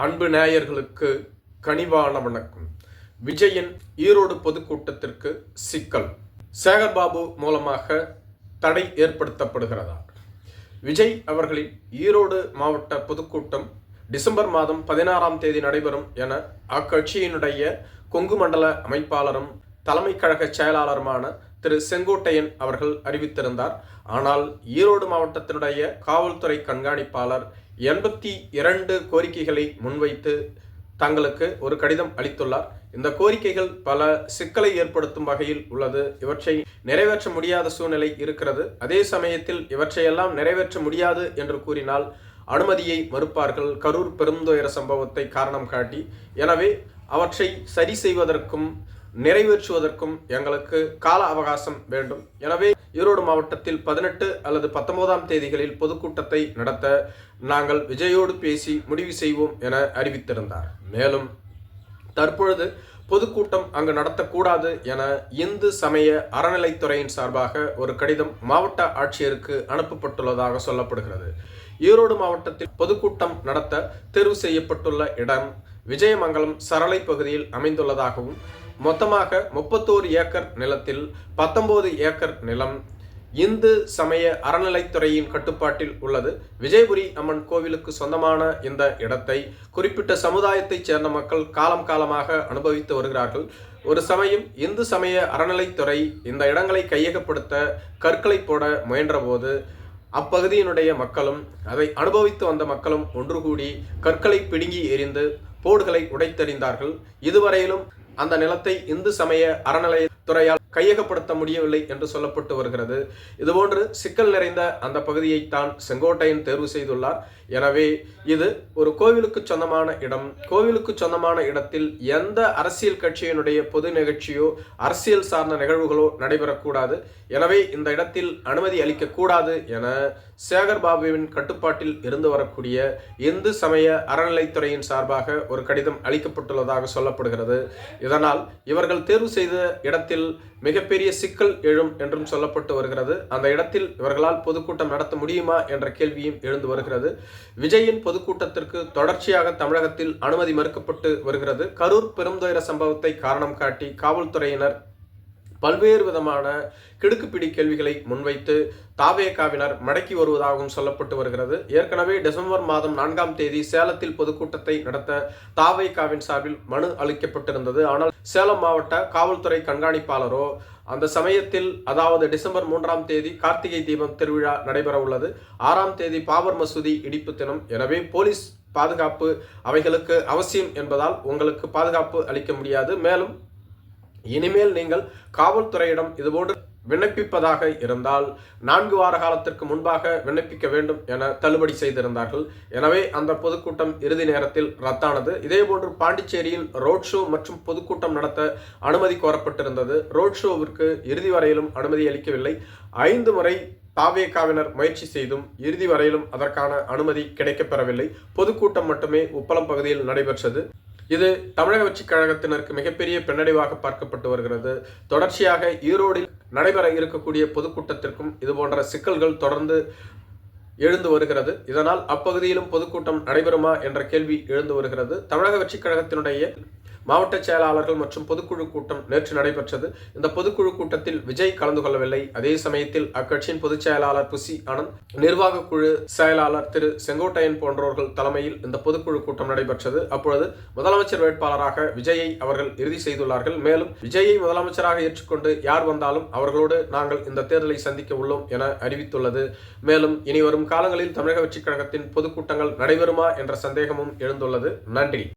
அன்பு நேயர்களுக்கு கனிவான வணக்கம். விஜயின் ஈரோடு பொதுக்கூட்டத்திற்கு சிக்கல். சேகர்பாபு மூலமாக தடை ஏற்படுத்தப்படுகிறதா? விஜய் அவர்களின் ஈரோடு மாவட்ட பொதுக்கூட்டம் டிசம்பர் மாதம் பதினாறாம் தேதி நடைபெறும் என அக்கட்சியினுடைய கொங்கு மண்டல அமைப்பாளரும் தலைமை கழக செயலாளருமான திரு செங்கோட்டையன் அவர்கள் அறிவித்திருந்தார். ஆனால் ஈரோடு மாவட்டத்தினுடைய காவல்துறை கண்காணிப்பாளர் எண்பத்தி இரண்டு கோரிக்கைகளை முன்வைத்து தங்களுக்கு ஒரு கடிதம் அளித்துள்ளார். இந்த கோரிக்கைகள் பல சிக்கலை ஏற்படுத்தும் வகையில் உள்ளது. இவற்றை நிறைவேற்ற முடியாத சூழ்நிலை இருக்கிறது. அதே சமயத்தில் இவற்றையெல்லாம் நிறைவேற்ற முடியாது என்று கூறினால் அனுமதியை மறுப்பார்கள். கரூர் பெருந்துயர சம்பவத்தை காரணம் காட்டி. எனவே அவற்றை சரி செய்வதற்கும் நிறைவேற்றுவதற்கும் எங்களுக்கு கால அவகாசம் வேண்டும். எனவே ஈரோடு மாவட்டத்தில் பதினெட்டு அல்லது பத்தொன்பதாம் தேதிகளில் பொதுக்கூட்டத்தை நடத்த நாங்கள் விஜயோடு பேசி முடிவு செய்வோம் என அறிவித்திருந்தார். மேலும் தற்பொழுது பொதுக்கூட்டம் அங்கு நடத்தக்கூடாது என இந்து சமய அறநிலைத்துறையின் சார்பாக ஒரு கடிதம் மாவட்ட ஆட்சியருக்கு அனுப்பப்பட்டுள்ளதாக சொல்லப்படுகிறது. ஈரோடு மாவட்டத்தில் பொதுக்கூட்டம் நடத்த தேர்வு செய்யப்பட்டுள்ள இடம் விஜயமங்கலம் சரளை பகுதியில் அமைந்துள்ளதாகவும் மொத்தமாக முப்பத்தோரு ஏக்கர் நிலத்தில் பத்தொன்பது ஏக்கர் நிலம் இந்து சமய அறநிலைத்துறையின் கட்டுப்பாட்டில் உள்ளது. விஜயபுரி அம்மன் கோவிலுக்கு சொந்தமான இந்த இடத்தை குறிப்பிட்ட சமுதாயத்தைச் சேர்ந்த மக்கள் காலம் காலமாக அனுபவித்து வருகிறார்கள். ஒரு சமயம் இந்து சமய அறநிலைத்துறை இந்த இடங்களை கையகப்படுத்த கற்களை போட முயன்றபோது அப்பகுதியினுடைய மக்களும் அதை அனுபவித்து வந்த மக்களும் ஒன்று கூடி கற்களை பிடுங்கி எறிந்து போடுகளை உடைத்தறிந்தார்கள். இதுவரையிலும் அந்த நிலத்தை இந்து சமய அறநிலையத்துறையால் கையகப்படுத்த முடியவில்லை என்று சொல்லப்பட்டு வருகிறது. இதுபோன்று சிக்கல் நிறைந்த அந்த பகுதியை தான் செங்கோட்டையன் தேர்வு செய்துள்ளார். எனவே இது ஒரு கோவிலுக்கு சொந்தமான இடம். கோவிலுக்கு சொந்தமான இடத்தில் எந்த அரசியல் கட்சியினுடைய பொது நிகழ்ச்சியோ அரசியல் சார்ந்த நிகழ்வுகளோ நடைபெறக்கூடாது. எனவே இந்த இடத்தில் அனுமதி அளிக்கக்கூடாது என சேகர் பாபுவின் கட்டுப்பாட்டில் இருந்து வரக்கூடிய இந்து சமய அறநிலைத்துறையின் சார்பாக ஒரு கடிதம் அளிக்கப்பட்டுள்ளதாக சொல்லப்படுகிறது. இதனால் இவர்கள் தேர்வு செய்த இடத்தில் மிகப்பெரிய சிக்கல் எழும் என்றும் சொல்லப்பட்டு வருகிறது. அந்த இடத்தில் இவர்களால் பொதுக்கூட்டம் நடத்த முடியுமா என்ற கேள்வியும் எழுந்து வருகிறது. விஜயின் பொதுக்கூட்டத்திற்கு தொடர்ச்சியாக தமிழகத்தில் அனுமதி மறுக்கப்பட்டு வருகிறது. கரூர் பெருந்துயர சம்பவத்தை காரணம் காட்டி காவல்துறையினர் பல்வேறு விதமான கிடுக்குப்பிடி கேள்விகளை முன்வைத்து தாவேகாவினர் மடக்கி வருவதாகவும் சொல்லப்பட்டு வருகிறது. ஏற்கனவே டிசம்பர் மாதம் நான்காம் தேதி சேலத்தில் பொதுக்கூட்டத்தை நடத்த தாவேகாவின் சார்பில் மனு அளிக்கப்பட்டிருந்தது. ஆனால் சேலம் மாவட்ட காவல்துறை கண்காணிப்பாளரோ அந்த சமயத்தில் அதாவது டிசம்பர் மூன்றாம் தேதி கார்த்திகை தீபம் திருவிழா நடைபெற உள்ளது. ஆறாம் தேதி பாபர் மசூதி இடிப்பு தினம். எனவே போலீஸ் பாதுகாப்பு அவைகளுக்கு அவசியம் என்பதால் உங்களுக்கு பாதுகாப்பு அளிக்க முடியாது. மேலும் இனிமேல் நீங்கள் காவல்துறையிடம் இதுபோன்று விண்ணப்பிப்பதாக இருந்தால் நான்கு வார காலத்திற்கு முன்பாக விண்ணப்பிக்க வேண்டும் என தள்ளுபடி செய்திருந்தார்கள். எனவே அந்த பொதுக்கூட்டம் இறுதி நேரத்தில் ரத்தானது. இதேபோன்று பாண்டிச்சேரியில் ரோட் ஷோ மற்றும் பொதுக்கூட்டம் நடத்த அனுமதி கோரப்பட்டிருந்தது. ரோட் ஷோவிற்கு இறுதி வரையிலும் அனுமதி அளிக்கவில்லை. ஐந்து முறை தாவேகாவினர் முயற்சி செய்தும் இறுதி வரையிலும் அதற்கான அனுமதி கிடைக்கப்பெறவில்லை. பொதுக்கூட்டம் மட்டுமே உப்பளம் பகுதியில் நடைபெற்றது. இது தமிழக வெற்றி கழகத்தினருக்கு மிகப்பெரிய பின்னடைவாக பார்க்கப்பட்டு வருகிறது. தொடர்ச்சியாக ஈரோடில் நடைபெற இருக்கக்கூடிய பொதுக்கூட்டத்திற்கும் இது போன்ற சிக்கல்கள் தொடர்ந்து எழுந்து வருகிறது. இதனால் அப்பகுதியிலும் பொதுக்கூட்டம் நடைபெறுமா என்ற கேள்வி எழுந்து வருகிறது. தமிழக வெற்றி கழகத்தினுடைய மாவட்ட செயலாளர்கள் மற்றும் பொதுக்குழு கூட்டம் நேற்று நடைபெற்றது. இந்த பொதுக்குழு கூட்டத்தில் விஜய் கலந்து கொள்ளவில்லை. அதே சமயத்தில் அக்கட்சியின் பொதுச் செயலாளர் புசி ஆனந்த் நிர்வாக குழு செயலாளர் திரு செங்கோட்டையன் போன்றோர்கள் தலைமையில் இந்த பொதுக்குழு கூட்டம் நடைபெற்றது. அப்பொழுது முதலமைச்சர் வேட்பாளராக விஜயை அவர்கள் இறுதி செய்துள்ளார்கள். மேலும் விஜயை முதலமைச்சராக ஏற்றுக்கொண்டு யார் வந்தாலும் அவர்களோடு நாங்கள் இந்த தேர்தலை சந்திக்க உள்ளோம் என அறிவித்துள்ளது. மேலும் இனி வரும் காலங்களில் தமிழக வெற்றிக் கழகத்தின் பொதுக்கூட்டங்கள் நடைபெறுமா என்ற சந்தேகமும் எழுந்துள்ளது. நன்றி.